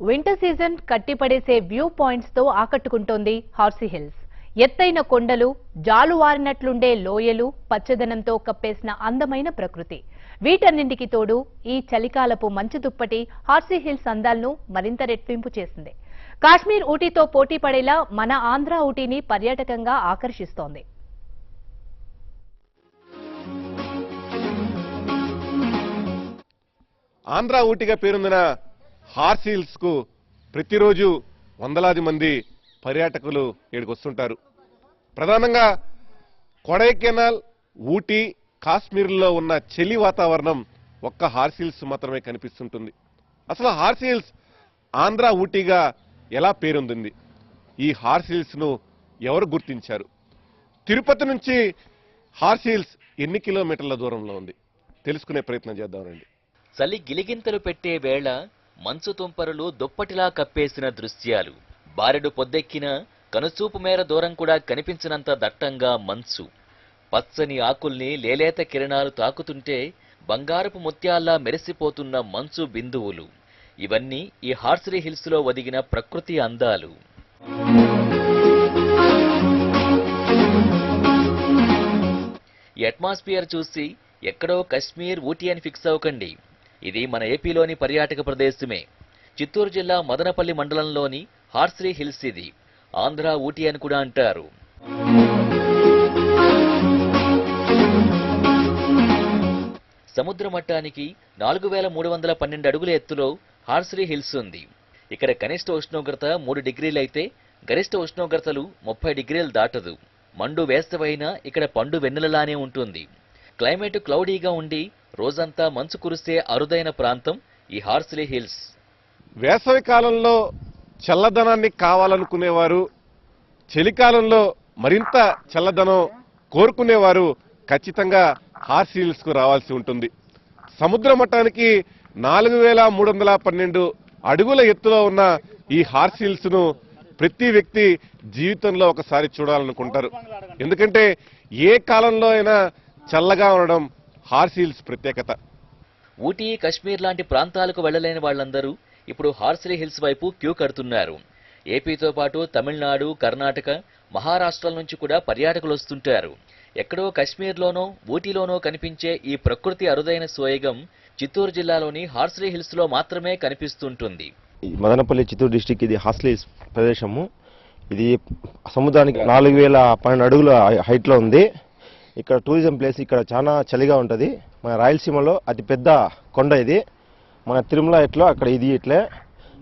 Winter season కట్టిపడేసే view పాయింట్స్తో ఆకట్టుకుంటోంది హార్సీ హిల్స్. ఎత్తైన కొండలు జాలువారినట్లుండే లోయలు పచ్చదనంతో కప్పేసిన అందమైన ప్రకృతి. వీటన్నింటికి తోడు ఈ చలికాలపు మంచు దుప్పటి హార్సీ హిల్స్ అందాలను మరింత రెట్టింపు చేసింది. కాశ్మీర్ ఊటీతో పోటీ పడేలా మన ఆంధ్ర ఊటీని పర్యాటకంగా ఆకర్షిస్తోంది. ఆంధ్ర ఊటీగా పేరొందిన హార్స్కు ప్రతిరోజు వందలాది మంది పర్యాటకులు ఇక్కడికి వస్తుంటారు. ప్రధానంగా కొడైకెనాల్ ఊటీ కాశ్మీర్లో ఉన్న చలి వాతావరణం ఒక్క హార్సీల్స్ మాత్రమే కనిపిస్తుంటుంది. అసలు హార్సీల్స్ హిల్స్ ఆంధ్ర ఊటీగా ఎలా పేరొందింది? ఈ హార్స్ను ఎవరు గుర్తించారు? తిరుపతి నుంచి హార్సీల్స్ హిల్స్ ఎన్ని కిలోమీటర్ల దూరంలో ఉంది? తెలుసుకునే ప్రయత్నం చేద్దాం రండి. చలి గిలిగింతలు పెట్టే వేళ మంచు తుంపరులు దుప్పటిలా కప్పేసిన దృశ్యాలు. బారెడు పొద్దెక్కిన కనుచూపు మేర దూరం కూడా కనిపించినంత దట్టంగా మంచు. పచ్చని ఆకుల్ని లేలేత కిరణాలు తాకుతుంటే బంగారపు ముత్యాల్లా మెరిసిపోతున్న మంచు బిందువులు. ఇవన్నీ ఈ హార్సరీ హిల్స్లో ఒదిగిన ప్రకృతి అందాలు. ఈ అట్మాస్ఫియర్ చూసి ఎక్కడో కశ్మీర్ ఊటీ అని ఫిక్స్ అవ్వకండి. ఇది మన ఏపీలోని పర్యాటక ప్రదేశమే. చిత్తూరు జిల్లా మదనపల్లి మండలంలోని హార్స్లీ హిల్స్ ఇది. ఆంధ్ర ఊటీ అని కూడా అంటారు. సముద్ర మట్టానికి నాలుగు వేల మూడు వందల పన్నెండు అడుగుల ఎత్తులో హార్స్లీ హిల్స్ ఉంది. ఇక్కడ కనిష్ట ఉష్ణోగ్రత మూడు డిగ్రీలైతే గరిష్ట ఉష్ణోగ్రతలు ముప్పై డిగ్రీలు దాటదు. మండు వేస్తవైనా ఇక్కడ పండు వెన్నెలలానే ఉంటుంది. క్లైమేట్ క్లౌడీగా ఉండి రోజంతా మంచు కురిసే అరుదైన ప్రాంతం ఈ హార్స్లీ హిల్స్. వేసవి కాలంలో చల్లదనాన్ని కావాలనుకునేవారు చలికాలంలో మరింత చల్లదనం కోరుకునేవారు ఖచ్చితంగా హార్స్ హిల్స్కు రావాల్సి ఉంటుంది. సముద్ర మట్టానికి నాలుగు వేల మూడు వందల పన్నెండు అడుగుల ఎత్తులో ఉన్న ఈ హార్స్ హిల్స్ను ప్రతి వ్యక్తి జీవితంలో ఒకసారి చూడాలనుకుంటారు. ఎందుకంటే ఏ కాలంలో అయినా చల్లగా ఉండడం హార్స్ హిల్స్ ప్రత్యేకత. ఊటీ కశ్మీర్ లాంటి ప్రాంతాలకు వెళ్ళలేని వాళ్ళందరూ ఇప్పుడు హార్స్లీ హిల్స్ వైపు క్యూ కడుతున్నారు. ఏపీతో పాటు తమిళనాడు కర్ణాటక మహారాష్ట్రాల నుంచి కూడా పర్యాటకులు వస్తుంటారు. ఎక్కడో కశ్మీర్లోనో ఊటీలోనో కనిపించే ఈ ప్రకృతి అరుదైన సోయగం చిత్తూరు జిల్లాలోని హార్స్లీ హిల్స్లో మాత్రమే కనిపిస్తుంటుంది. ఈ మదనపల్లి చిత్తూరు డిస్టిక్ ఇది హాస్లీస్ ప్రదేశము. ఇది సముద్రానికి నాలుగు వేల పన్నెండు అడుగుల హైట్లో ఉంది. ఇక్కడ టూరిజం ప్లేస్ ఇక్కడ చాలా చలిగా ఉంటుంది. మన రాయలసీమలో అతి పెద్ద కొండ ఇది. మన తిరుమల ఎట్లో అక్కడ ఇది ఇట్లే.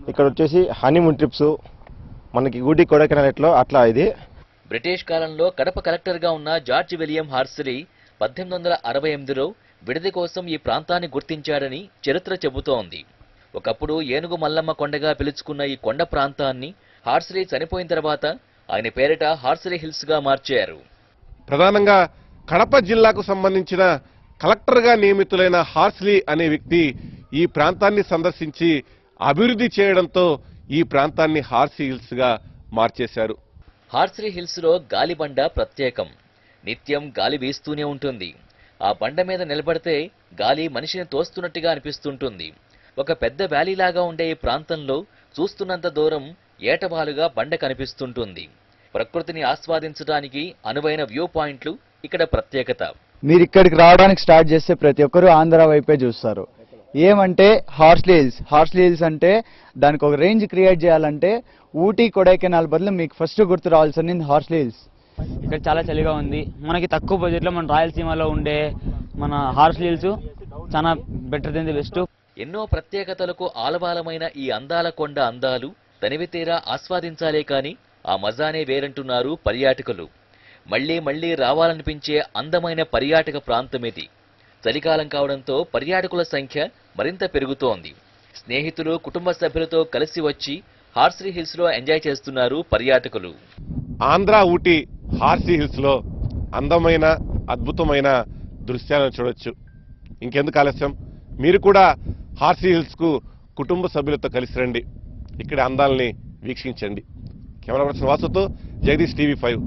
ఇక్కడ వచ్చేసి హనీమూన్ ట్రిప్స్ మనకి ఊటీ కొడైకెనాల్ ఎట్లో అట్లా ఇది. బ్రిటిష్ కాలంలో కడప కలెక్టర్గా ఉన్న జార్జ్ విలియం హార్సలీ పద్దెనిమిది వందల అరవై ఎనిమిదిలో విడిది కోసం ఈ ప్రాంతాన్ని గుర్తించాడని చరిత్ర చెబుతోంది. ఒకప్పుడు ఏనుగు మల్లమ్మ కొండగా పిలుచుకున్న ఈ కొండ ప్రాంతాన్ని హార్సలీ చనిపోయిన తర్వాత ఆయన పేరిట హార్సలీ హిల్స్గా మార్చారు. ప్రధానంగా కడప జిల్లాకు సంబంధించిన కలెక్టర్గా నియమితులైన హార్స్లీ అనే వ్యక్తి ఈ ప్రాంతాన్ని సందర్శించి అభివృద్ధి చేయడంతో ఈ ప్రాంతాన్ని హార్సీ హిల్స్గా మార్చేశారు. హార్స్లీ హిల్స్లో గాలిబండ ప్రత్యేకం. నిత్యం గాలి వీస్తూనే ఉంటుంది. ఆ బండ మీద నిలబడితే గాలి మనిషిని తోస్తున్నట్టుగా అనిపిస్తుంటుంది. ఒక పెద్ద వ్యాలీలాగా ఉండే ఈ ప్రాంతంలో చూస్తున్నంత దూరం ఏటవాలుగా బండ కనిపిస్తుంటుంది. ప్రకృతిని ఆస్వాదించడానికి అనువైన వ్యూ పాయింట్లు ఇక్కడ ప్రత్యేకత. మీరు ఇక్కడికి రావడానికి స్టార్ట్ చేస్తే ప్రతి ఒక్కరు ఆంధ్ర వైపే చూస్తారు. ఏమంటే హార్స్లీ హిల్స్ హార్స్లీ హిల్స్ అంటే దానికి ఒక రేంజ్ క్రియేట్ చేయాలంటే ఊటీ కొడైకెనాల్ బదులు మీకు ఫస్ట్ గుర్తు రావాల్సింది హార్స్లీ హిల్స్ ఇక్కడ చాలా చలిగా ఉంది. మనకి తక్కువ బడ్జెట్లో మన రాయలసీమలో ఉండే మన హార్స్ హిల్స్ చాలా బెటర్ దెన్ ది బెస్ట్ ఎన్నో ప్రత్యేకతలకు ఆలవాలమైన ఈ అందాల కొండ అందాలు తనివితీరా ఆస్వాదించాలే కాని ఆ మజానే వేరంటున్నారు పర్యాటకులు. మళ్ళీ మళ్ళీ రావాలనిపించే అందమైన పర్యాటక ప్రాంతం ఇది చలికాలం కావడంతో పర్యాటకుల సంఖ్య మరింత పెరుగుతోంది. స్నేహితులు కుటుంబ సభ్యులతో కలిసి వచ్చి హార్సీ హిల్స్లో ఎంజాయ్ చేస్తున్నారు పర్యాటకులు. ఆంధ్ర ఊటీ హార్సీ హిల్స్లో అందమైన అద్భుతమైన దృశ్యాలను చూడొచ్చు. ఇంకెందుకు ఆలస్యం? మీరు కూడా హార్సీ హిల్స్కు కుటుంబ సభ్యులతో కలిసి రండి. ఇక్కడ అందాలని వీక్షించండి. కెమెరా పర్సన్ వాసుతో జగదీష్ టీవీ ఫైవ్.